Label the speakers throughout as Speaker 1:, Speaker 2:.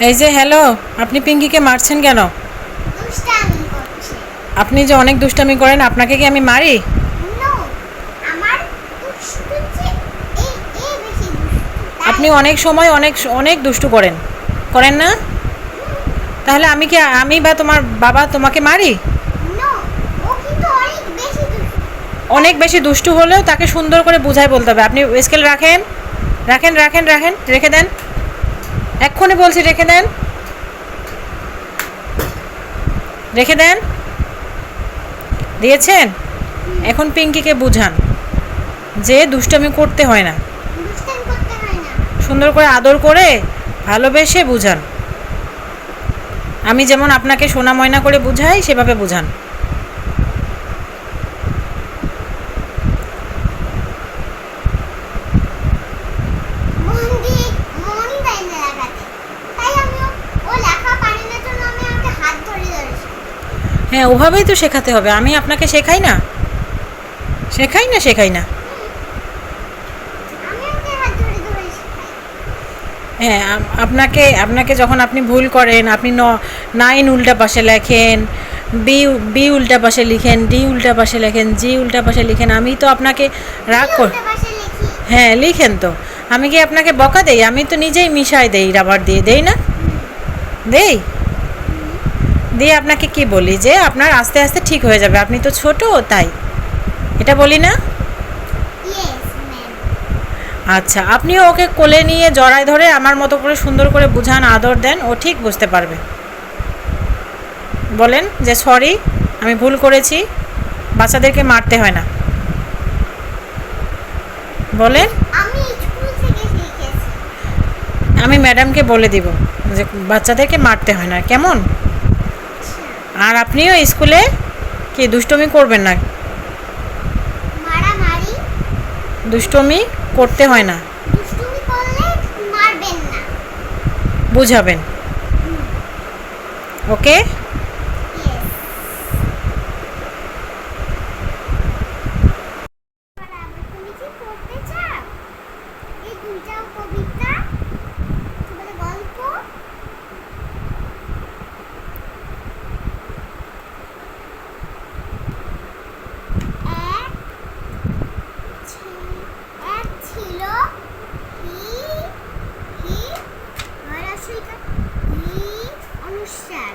Speaker 1: এই যে হ্যালো আপনি পিঙ্কিকে মারছেন কেন? আপনি যে অনেক দুষ্টামি করেন আপনাকে কি আমি মারি? আপনি অনেক সময় অনেক অনেক দুষ্টু করেন। করেন না? তাহলে আমি কি আমি বা তোমার বাবা তোমাকে মারি?
Speaker 2: অনেক বেশি দুষ্টু।
Speaker 1: হলেও তাকে সুন্দর করে বুঝাই বলতে হবে। আপনি স্কেল রাখেন। রাখেন রাখেন রাখেন রেখে দেন। এক্ষুনি বলছি, রেখে দেন। রেখে দেন। দিয়েছেন? এখন পিঙ্কিকে বুঝান যে দুষ্টমি করতে হয় না। সুন্দর করে আদর করে ভালোবেসে বুঝান। আমি যেমন আপনাকে সোনা ময়না করে বুঝাই, সেভাবে বুঝান
Speaker 2: মন দিয়ে মনই দেয় না লাগাতে তাই আমি ও- ও লেখা পারে না জন্য আমি আমাকে হাত ধরে ধরেছি
Speaker 1: হ্যাঁ ওভাবেই তো শেখাতে হবে। আমি আপনাকে শেখাই না? শেখাই না শেখাই না? হ্যাঁ আপনাকে আপনাকে যখন আপনি ভুল করেন আপনি ন নাইন উল্টা পাশে লেখেন বি বি উল্টা পাশে লিখেন ডি উল্টা পাশে লেখেন জি উল্টা পাশে লিখেন আমি তো আপনাকে রাগ কর হ্যাঁ লিখেন তো। আমি কি আপনাকে বকা দেই? আমি তো নিজেই মিশাই দেই রাবার দিয়ে। দেই না? দেই? দিয়ে আপনাকে কি বলি যে আপনার আস্তে আস্তে ঠিক হয়ে যাবে। আপনি তো ছোট তাই। এটা বলি না? আচ্ছা আপনিও ওকে কোলে নিয়ে জড়ায় ধরে আমার মতো করে সুন্দর করে বুঝান আদর দেন ও ঠিক বুঝতে পারবে। বলেন যে সরি আমি ভুল করেছি বাচ্চাদেরকে মারতে হয় না। বলেন।
Speaker 2: আমি
Speaker 1: ম্যাডামকে বলে দিব যে বাচ্চাদেরকে মারতে হয় না। কেমন? আর আপনিও স্কুলে কি দুষ্টমি করবেন না? দুষ্টমি করতে হয় না। বুঝাবেন। ওকে?
Speaker 2: কবিতা বলে গল্প এক ছি- এক ছিল হি হি হরসইকা হি অনুসার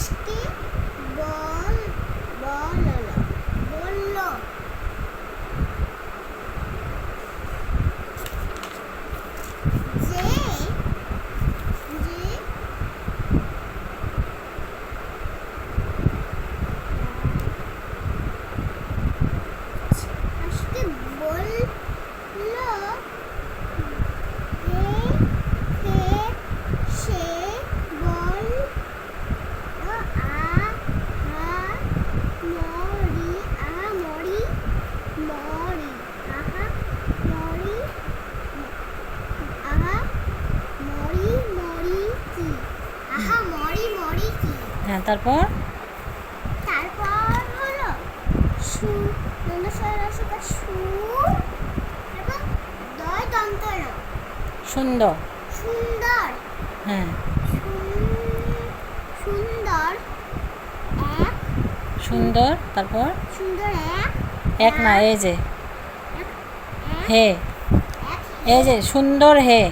Speaker 2: রাজহাঁসকে
Speaker 1: হ্যাঁ তারপর?
Speaker 2: তারপর হলো সু সু
Speaker 1: সুন্দর।
Speaker 2: সুন্দর।
Speaker 1: হ্যাঁ।
Speaker 2: সুন্দর এক।
Speaker 1: সুন্দর তারপর?
Speaker 2: সুন্দর এক।
Speaker 1: এক না এই যে। হে। এই যে সুন্দর হে।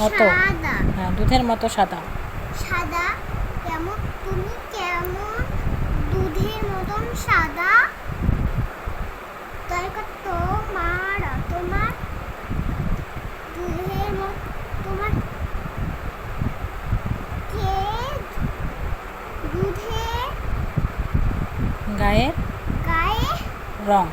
Speaker 1: মতো। হ্যাঁ দুধের মতো সাদা।
Speaker 2: সাদা কেমন? তুমি কেমন? দুধের মতন সাদা। তোমার তোমার দুধের তোমার কে দুধের
Speaker 1: গায়ের
Speaker 2: গায়ে
Speaker 1: রং।